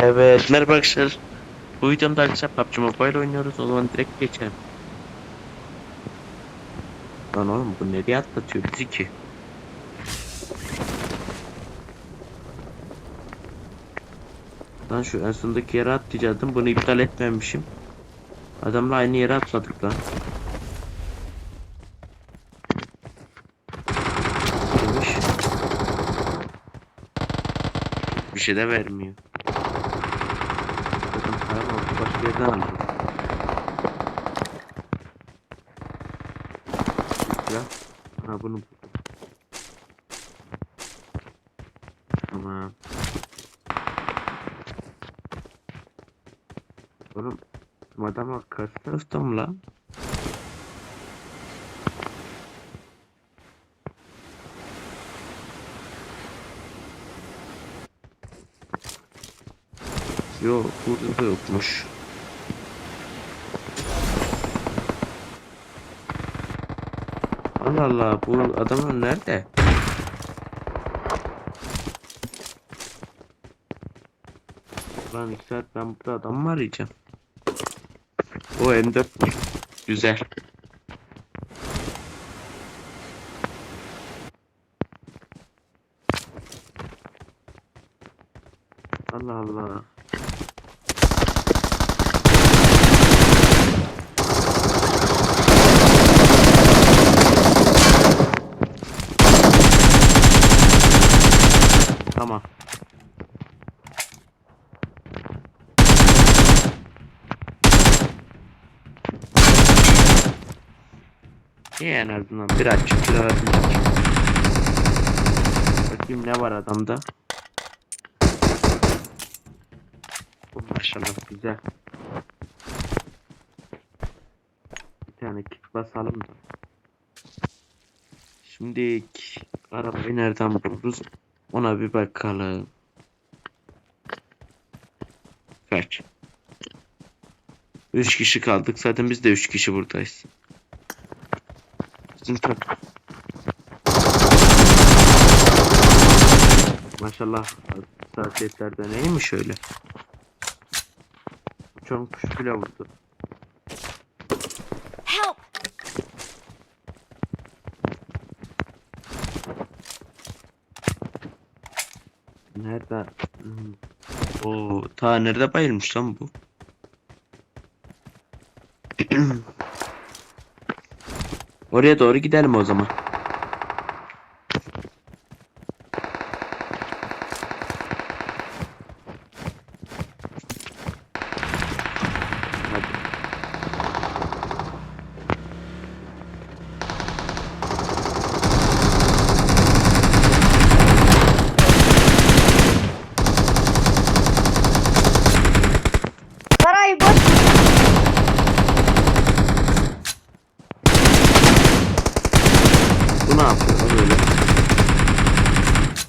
Evet merhaba arkadaşlar. Bu videomda arkadaşlar PUBG Mobile oynuyoruz. O zaman direkt geçelim. Lan oğlum bu nereye atlatıyor bizi ki? Lan şu en sondaki yere atlayacaktım. Bunu iptal etmemişim. Adamla aynı yere atladık lan. Demiş. Bir şey de vermiyor. Bakın aldım. Ya. Ha bunu. Tamam. Oğlum bu adam karşı tarafta mı lan? Yo burada da yokmuş. Allah Allah bu adamlar nerede? Lan iki saat ben burada adam mı arayacağım? O M4 güzel. Allah Allah. Tamam. İyi en azından bir açık bir aradım. Bakayım ne var adamda. Maşallah güzel. Bir tane kit basalım da. Şimdi arabayı nereden buluruz? Ona bir bakalım. Kaç? 3 kişi kaldık. Zaten biz de 3 kişi buradayız. Çok... Maşallah hassasiyetlerde neymiş öyle? Uçan kuş bile vurdu. Help! Nerede? Oo, ta nerede bayılmış lan bu? Oraya doğru gidelim o zaman.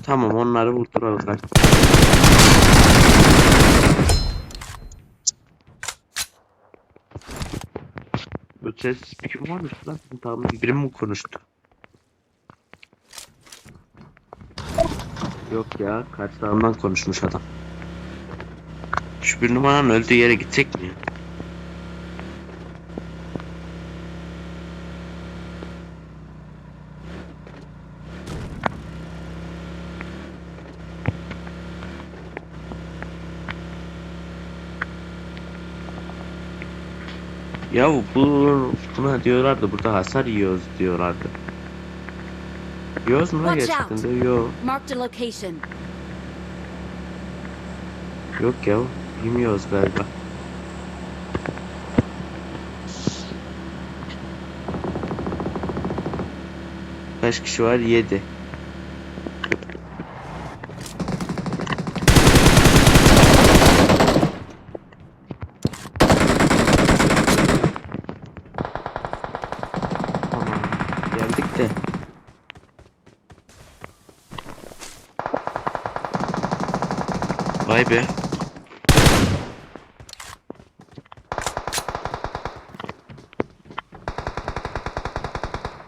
Tamam onları vurduralım. Bak. Bu ses kim varmış lan? Tamam biri mi konuştu? Yok ya karşılarından konuşmuş adam. Şu bir numaranın öldüğü yere gidecek mi? Ya? Bu buna diyorlardı burada hasar yiyoruz diyorlardı. Yiyoruz mu lan gerçekten de? Yok. Yok ya. Yemiyoruz galiba. Kaç kişi var? 7. Tamam. Geldik de. Vay be.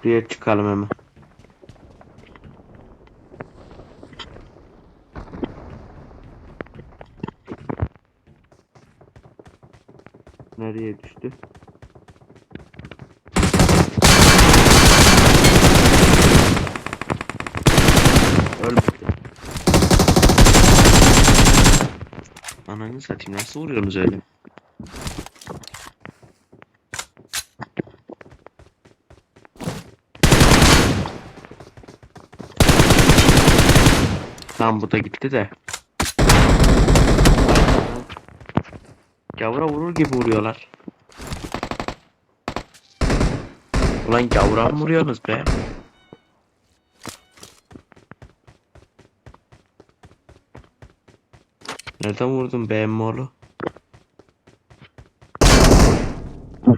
Buraya çıkalım hemen. Nereye düştü? Ölmedi. Ananı satayım nasıl vuruyorsunuz öyle? Tamam bu da gitti de. Gavura vurur gibi vuruyorlar. Ulan gavura vuruyorsunuz be? Nereden vurdun be emmoğlu?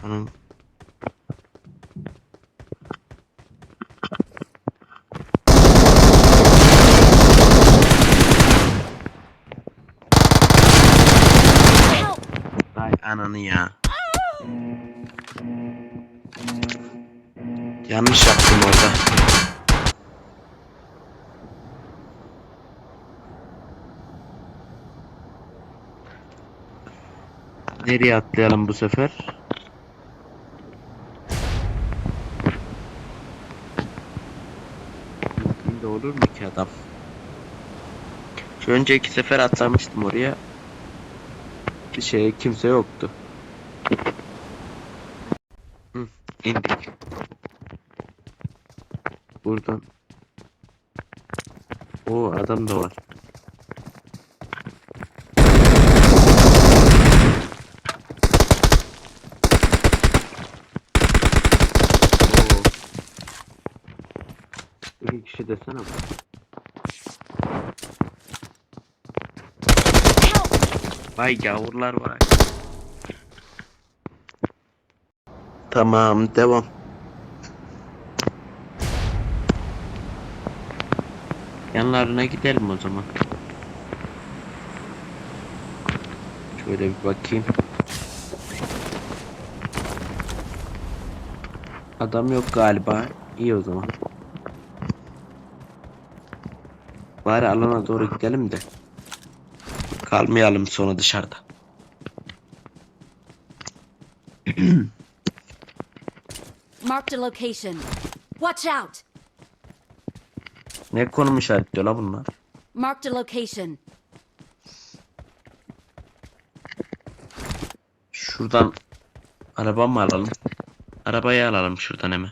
Anam. Ananı ya. Yanlış yaptım orada. Nereye atlayalım bu sefer? Şimdi olur mu ki adam? Şu önceki sefer atlamıştım oraya. Bir şey kimse yoktu. Hı, indik. Buradan. O adam da var. Oo. Kişi desene! Vay gavurlar var. Tamam devam. Yanlarına gidelim o zaman. Şöyle bir bakayım. Adam yok galiba. İyi o zaman. Bari alana doğru gidelim de. Kalmayalım sonra dışarıda. Marked a location. Watch out! Ne konum işaretliyor la bunlar? Marked a location. Şuradan araba mı alalım? Arabayı alalım şuradan hemen.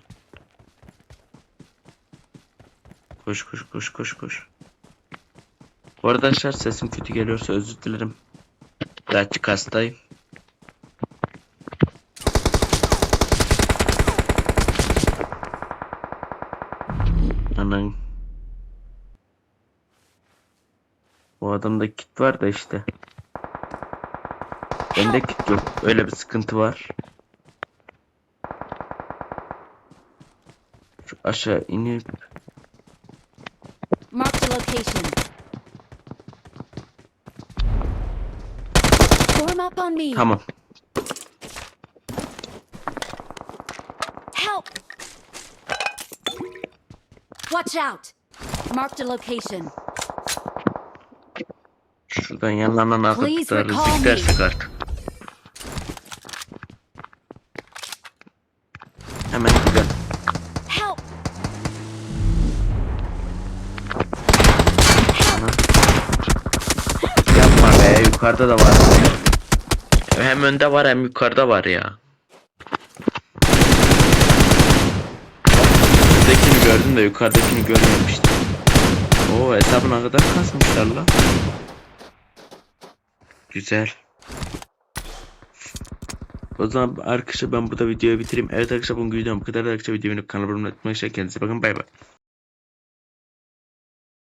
Koş koş koş koş koş. Bu arkadaşlar sesim kötü geliyorsa özür dilerim. Birazcık hastayım. Anan. O adamda kit var da işte. Bende kit yok. Öyle bir sıkıntı var. Şu aşağı inip Marked a location. Form up on me. tamam. Help! Watch out! Marked a location. Şuradan akıtlarız recall me. gidersek artık. Hemen gidelim. Help! Yapma be yukarıda da var. Hem önde var hem yukarıda var ya. Öndekini gördüm de yukarıdakini görmemiştim. Oo hesabına kadar kasmışlar la. Güzel. O zaman arkadaşlar ben burada videoyu bitireyim. Evet arkadaşlar bugün videom bu kadar. Arkadaşlar videoyu kanalıma abone olmayı unutmayın. Kendinize bakın bay bay.